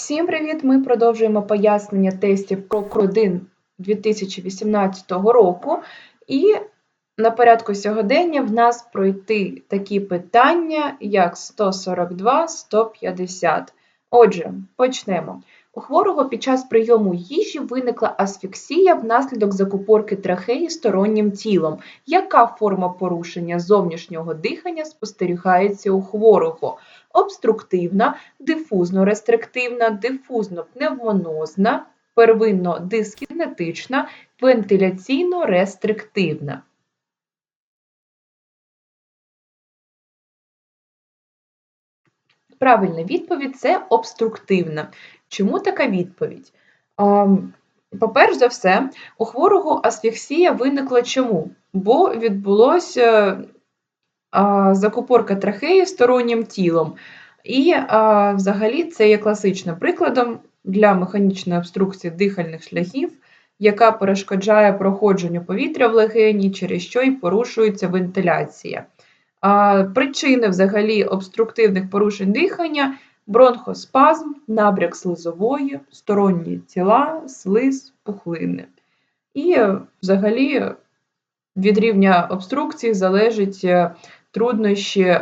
Всім привіт! Ми продовжуємо пояснення тестів про КРО-1 2018 року. І на порядку сьогодення в нас пройти такі питання, як 142, 150. Отже, почнемо. У хворого під час прийому їжі виникла асфіксія внаслідок закупорки трахеї стороннім тілом. Яка форма порушення зовнішнього дихання спостерігається у хворого? Обструктивна, дифузно-рестриктивна, дифузно-пневмонозна, первинно-дискінетична, вентиляційно-рестриктивна. Правильна відповідь це обструктивна. Чому така відповідь? По-перше за все, у хворого асфіксія виникла чому? Бо відбулося закупорка трахеї стороннім тілом. І взагалі це є класичним прикладом для механічної обструкції дихальних шляхів, яка перешкоджає проходженню повітря в легені, через що й порушується вентиляція. Причини взагалі обструктивних порушень дихання бронхоспазм, набряк слизової, сторонні тіла, слиз, пухлини. І взагалі від рівня обструкції залежать е, труднощі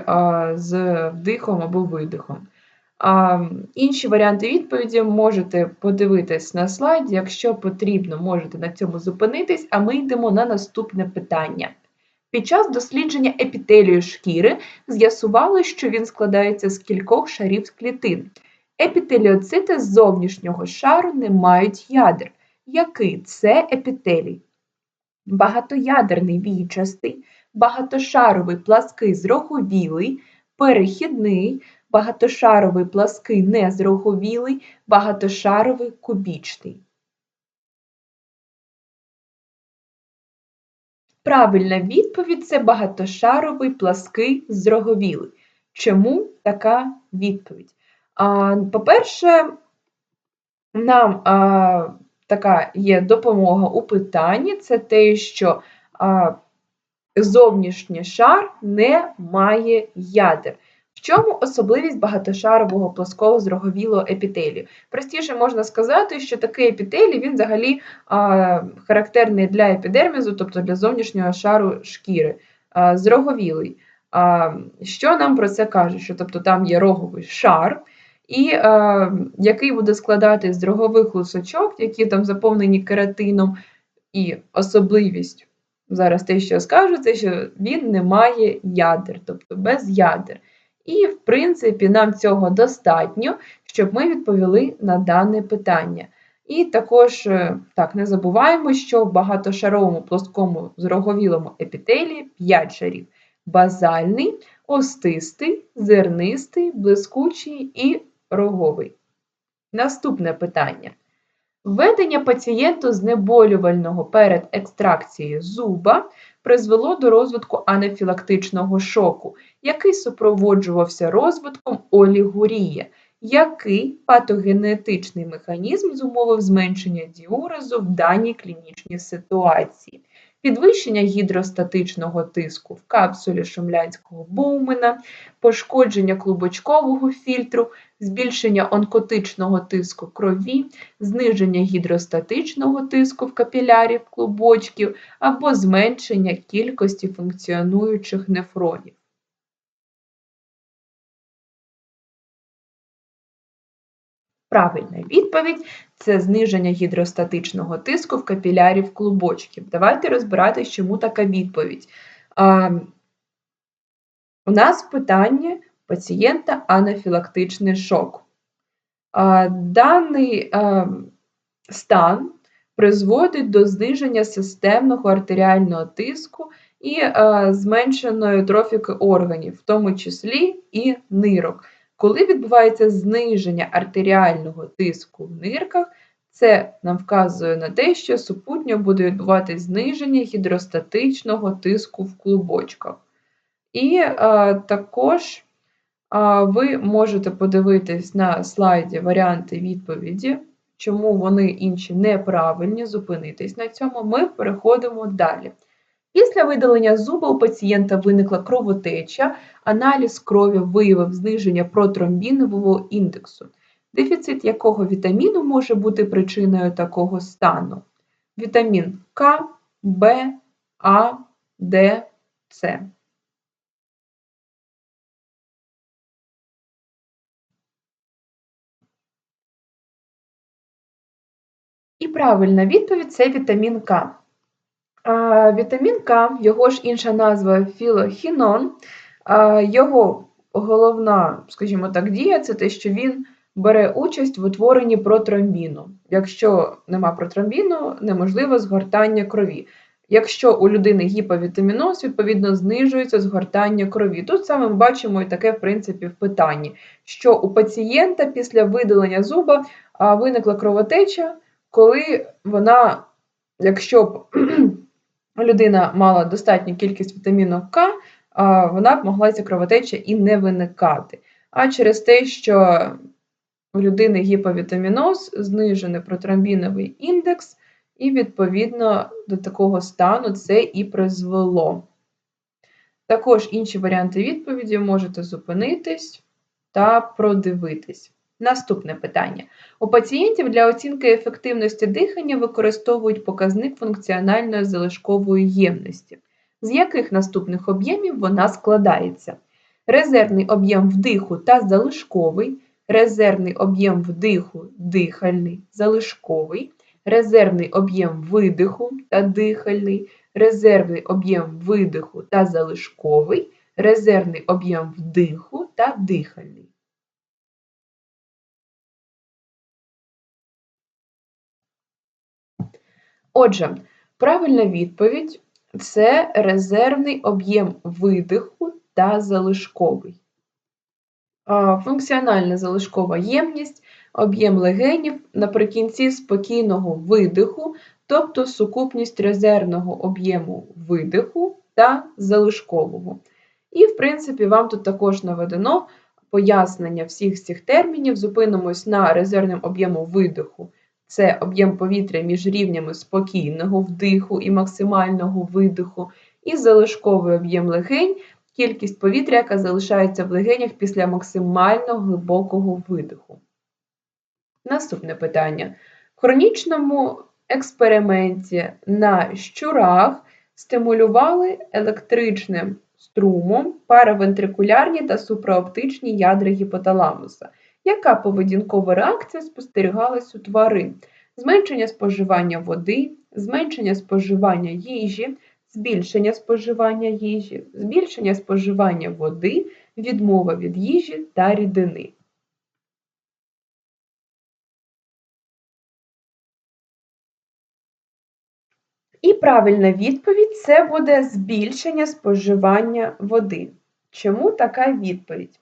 з вдихом або видихом. Інші варіанти відповіді можете подивитись на слайді, якщо потрібно, можете на цьому зупинитись, а ми йдемо на наступне питання. Під час дослідження епітелію шкіри з'ясували, що він складається з кількох шарів клітин. Епітеліоцити з зовнішнього шару не мають ядер. Який це епітелій? Багатоядерний війчастий, багатошаровий плаский зроговілий, перехідний, багатошаровий плаский незроговілий, багатошаровий кубічний. Правильна відповідь це багатошаровий плаский зроговілий. Чому така відповідь? По-перше, нам а, така є допомога у питанні, це те, що а, зовнішній шар не має ядер. В чому особливість багатошарового плоского зроговілого епітелію? Простіше можна сказати, що такий епітелій він взагалі а, характерний для епідермізу, тобто для зовнішнього шару шкіри, а, зроговілий. А, Що нам про це каже? Що тобто там є роговий шар, і а, який буде складати з рогових лусочок, які там заповнені кератином, і особливість. Зараз те, що я скажу, це що він не має ядер, тобто без ядер. І, в принципі, нам цього достатньо, щоб ми відповіли на дане питання. І також е, так, не забуваємо, що в багатошаровому плоскому зроговілому епітелії 5 шарів: базальний, остистий, зернистий, блискучий і роговий. Наступне питання. Введення пацієнту знеболювального перед екстракцією зуба призвело до розвитку анафілактичного шоку, який супроводжувався розвитком олігурії, який патогенетичний механізм зумовив зменшення діурезу в даній клінічній ситуації підвищення гідростатичного тиску в капсулі шумлянського боумена, пошкодження клубочкового фільтру, збільшення онкотичного тиску крові, зниження гідростатичного тиску в капілярів клубочків або зменшення кількості функціонуючих нефронів. Правильна відповідь це зниження гідростатичного тиску в капілярів клубочків. Давайте розбиратися, чому така відповідь. А, У нас питання пацієнта анафілактичний шок. А, Даний а, стан призводить до зниження системного артеріального тиску і а, зменшеної трофіки органів, в тому числі і нирок. Коли відбувається зниження артеріального тиску в нирках, це нам вказує на те, що супутньо буде відбуватися зниження гідростатичного тиску в клубочках. І а, також а, ви можете подивитись на слайді варіанти відповіді, чому вони інші неправильні, зупинитись на цьому, ми переходимо далі. Після видалення зуба у пацієнта виникла кровотеча, аналіз крові виявив зниження протромбінового індексу. Дефіцит якого вітаміну може бути причиною такого стану? Вітамін К, В, А, Д, С. І правильна відповідь це вітамін К. Вітамін К, його ж інша назва філохінон, його головна, скажімо так, дія це те, що він бере участь в утворенні протромбіну. Якщо нема протромбіну, неможливе згортання крові. Якщо у людини гіповітаміноз, відповідно, знижується згортання крові. Тут саме ми бачимо і таке, в принципі, в питанні, що у пацієнта після видалення зуба виникла кровотеча, коли вона, якщо б людина мала достатню кількість вітаміну К, вона б могла ця кровотеча і не виникати. А через те, що у людини гіповітаміноз, знижений протромбіновий індекс, і, відповідно, до такого стану це і призвело. Також інші варіанти відповіді можете зупинитись та продивитись. Наступне питання. У пацієнтів для оцінки ефективності дихання використовують показник функціональної залишкової ємності. З яких наступних об'ємів вона складається? Резервний об'єм вдиху та залишковий, резервний об'єм вдиху дихальний, залишковий, резервний об'єм видиху та дихальний, резервний об'єм видиху та залишковий, резервний об'єм вдиху та дихальний. Отже, правильна відповідь це резервний об'єм видиху та залишковий. Функціональна залишкова ємність, об'єм легенів наприкінці спокійного видиху, тобто сукупність резервного об'єму видиху та залишкового. І, в принципі, вам тут також наведено пояснення всіх цих термінів. Зупинимось на резервному об'єму видиху. Це об'єм повітря між рівнями спокійного вдиху і максимального видиху, і залишковий об'єм легень, кількість повітря, яка залишається в легенях після максимально глибокого видиху. Наступне питання. В хронічному експерименті на щурах стимулювали електричним струмом паравентрикулярні та суpraоптичні ядра гіпоталамуса. Яка поведінкова реакція спостерігалась у тварин? Зменшення споживання води, зменшення споживання їжі, збільшення споживання їжі, збільшення споживання води, відмова від їжі та рідини. І правильна відповідь це буде збільшення споживання води. Чому така відповідь?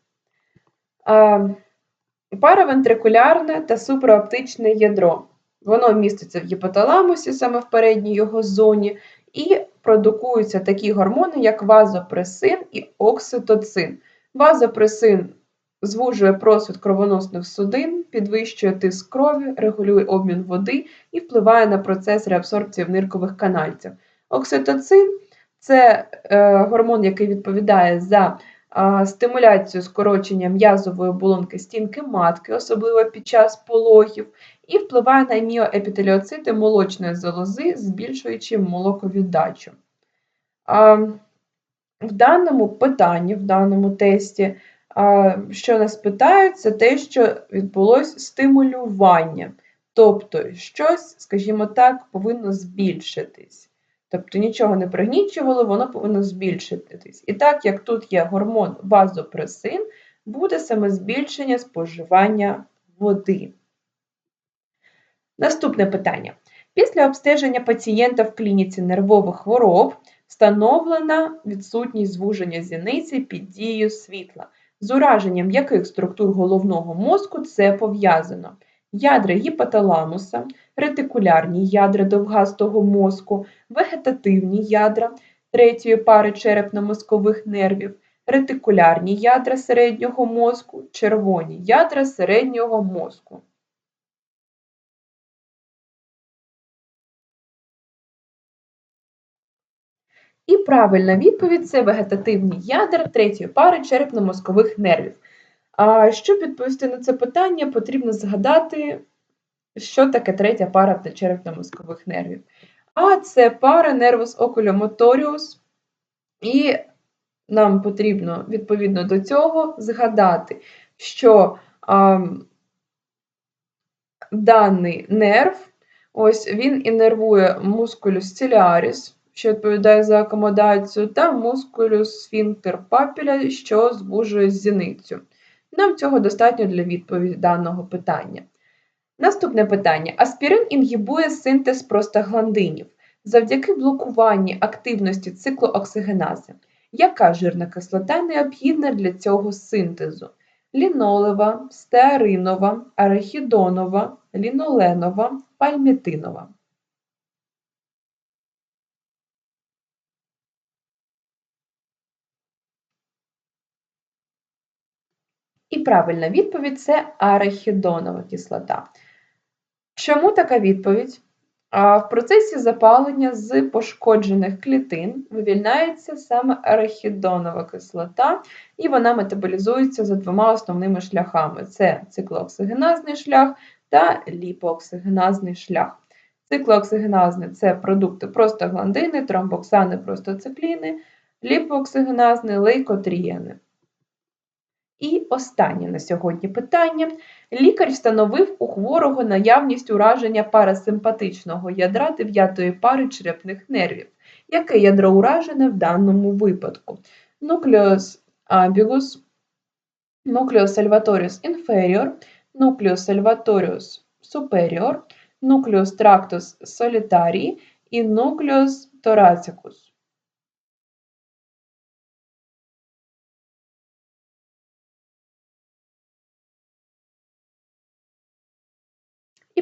Паравентрикулярне та суpraоптичне ядро. Воно міститься в гіпоталамусі, саме в передній його зоні, і продукуються такі гормони, як вазопресин і окситоцин. Вазопресин звужує просвіт кровоносних судин, підвищує тиск крові, регулює обмін води і впливає на процес реабсорбції в ниркових канальців. Окситоцин це е, гормон, який відповідає за стимуляцію скорочення м'язової оболонки стінки матки, особливо під час пологів, і впливає на міоепітеліоцити молочної залози, збільшуючи молоковіддачу. В даному питанні, в даному тесті, що нас питають, це те, що відбулось стимулювання. Тобто щось, скажімо так, повинно збільшитись. Тобто нічого не пригнічувало, воно повинно збільшитись. І так як тут є гормон вазопресин, буде саме збільшення споживання води. Наступне питання. Після обстеження пацієнта в клініці нервових хвороб встановлена відсутність звуження зіниці під дією світла, з ураженням яких структур головного мозку це пов'язано ядра гіпоталамуса, ретикулярні ядра довгастого мозку, вегетативні ядра третьої пари черепно-мозкових нервів, ретикулярні ядра середнього мозку, червоні ядра середнього мозку. І правильна відповідь це вегетативні ядра третьої пари черепно-мозкових нервів. А щоб відповісти на це питання, потрібно згадати, що таке третя пара черепно-мозкових нервів. А це пара nervus oculomotorius, і нам потрібно відповідно до цього згадати, що а, даний нерв, ось він інервує мускулюс циляріс, що відповідає за акомодацію, та мускулюс сфінктер папіля, що звужує зіницю. Нам цього достатньо для відповіді даного питання. Наступне питання: аспірин інгібує синтез простагландинів завдяки блокуванні активності циклооксигенази. Яка жирна кислота необхідна для цього синтезу? Лінолева, стеаринова, арахідонова, ліноленова, пальмітинова. І правильна відповідь це арахідонова кислота. Чому така відповідь? В процесі запалення з пошкоджених клітин вивільняється саме арахідонова кислота, і вона метаболізується за двома основними шляхами: це циклооксигеназний шлях та ліпооксигеназний шлях. Циклооксигеназний це продукти простагландини, тромбоксани, простоцикліни, ліпооксигеназний лейкотрієни. І останнє на сьогодні питання. Лікар встановив у хворого наявність ураження парасимпатичного ядра дев'ятої пари черепних нервів. Яке ядро уражене в даному випадку? Nucleus abulus, Nucleus salvatorius inferior, Nucleus salvatorius superior, Nucleus tractus solitarii і Nucleus thoracicus.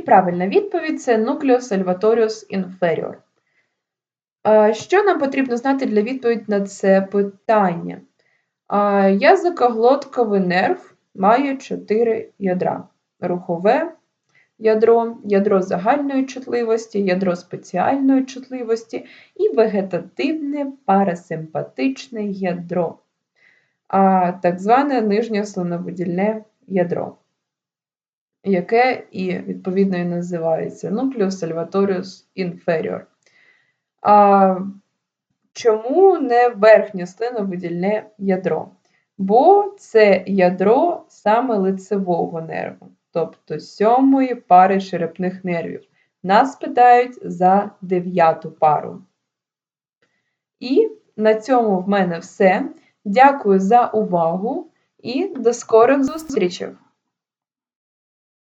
Правильна відповідь це Nucleus salvatorius inferior. Що нам потрібно знати для відповіді на це питання? Язикоглотковий нерв має 4 ядра: рухове ядро, ядро загальної чутливості, ядро спеціальної чутливості і вегетативне парасимпатичне ядро, так зване нижнє слиновидільне ядро яке і відповідно і називається Nucleus salvatorius inferior. А Чому не верхнє слиновидільне ядро? Бо це ядро саме лицевого нерву, тобто сьомої пари черепних нервів. Нас питають за дев'яту пару. І на цьому в мене все. Дякую за увагу і до скорих зустрічей!